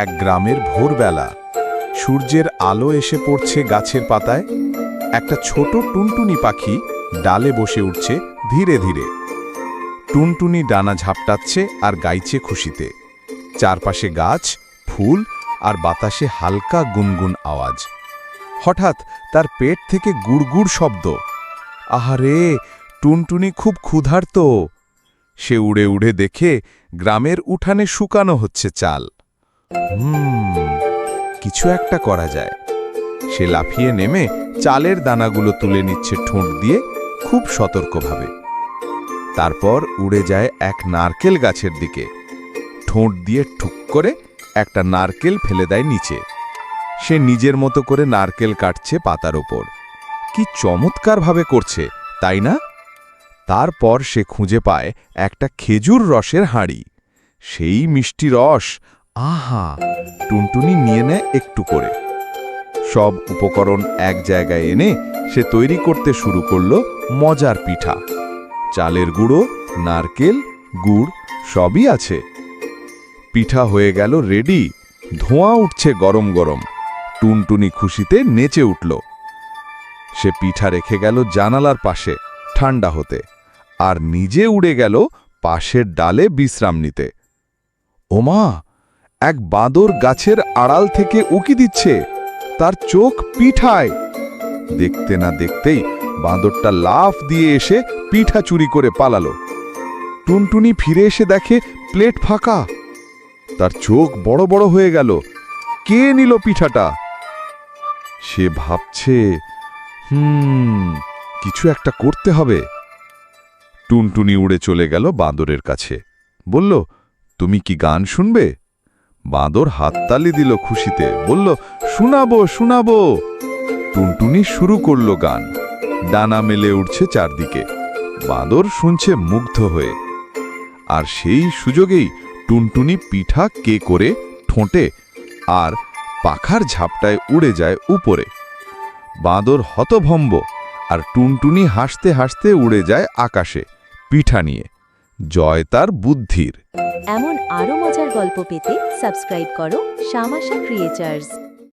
এক গ্রামের ভোরবেলা। সূর্যের আলো এসে পড়ছে গাছের পাতায়। একটা ছোট টুনটুনি পাখি ডালে বসে উঠছে ধীরে ধীরে। টুনটুনি ডানা ঝাপটাচ্ছে আর গাইছে খুশিতে। চারপাশে গাছ, ফুল আর বাতাসে হালকা গুনগুন আওয়াজ। হঠাৎ তার পেট থেকে গুড়গুড় শব্দ। আহারে, টুনটুনি খুব ক্ষুধার্ত। সে উড়ে উড়ে দেখে গ্রামের উঠানে শুকানো হচ্ছে চাল। কিছু একটা করা যায়। সে লাফিয়ে নেমে চালের দানাগুলো তুলে নিচ্ছে ঠোঁট দিয়ে খুব সতর্কভাবে। তারপর উড়ে যায় এক নারকেল গাছের দিকে। ঠোঁট দিয়ে ঠুক করে একটা নারকেল ফেলে দেয় নিচে। সে নিজের মতো করে নারকেল কাটছে পাতার ওপর। কি চমৎকারভাবে করছে, তাই না? তারপর সে খুঁজে পায় একটা খেজুর রসের হাঁড়ি। সেই মিষ্টি রস আহা, টুনটুনি নিয়ে নেয় একটু করে। সব উপকরণ এক জায়গায় এনে সে তৈরি করতে শুরু করল মজার পিঠা। চালের গুঁড়ো, নারকেল, গুড়, সবই আছে। পিঠা হয়ে গেল রেডি, ধোঁয়া উঠছে গরম গরম। টুনটুনি খুশিতে নেচে উঠল। সে পিঠা রেখে গেল জানালার পাশে, ঠান্ডা হতে, আর নিজে উড়ে গেল পাশের ডালে বিশ্রাম নিতে। ওমা এক বাঁদর গাছের আড়াল থেকে উকি দিচ্ছে। তার চোখ পিঠায়। দেখতে না দেখতেই বাঁদরটা লাফ দিয়ে এসে পিঠা চুরি করে পালালো। টুনটুনি ফিরে এসে দেখে প্লেট ফাঁকা। তার চোখ বড় বড় হয়ে গেল। কে নিল পিঠাটা? সে ভাবছে, হুম, কিছু একটা করতে হবে। টুনটুনি উড়ে চলে গেল বাঁদরের কাছে। বলল, তুমি কি গান শুনবে? বাঁদর হাততালি দিল খুশিতে, বলল, শোনাবো শোনাবো। টুনটুনি শুরু করল গান। ডানা মেলে উঠছে চারদিকে। বাঁদর শুনছে মুগ্ধ হয়ে। আর সেই সুযোগেই টুনটুনি পিঠা কে করে ঠোঁটে আর পাখার ঝাপটায় উড়ে যায় উপরে। বাঁদর হতভম্ব, আর টুনটুনি হাসতে হাসতে উড়ে যায় আকাশে পিঠা নিয়ে। জয় তার বুদ্ধির। এমন আরও মজার গল্প পেতে সাবস্ক্রাইব করো শ্যামাশা ক্রিয়েচার্স।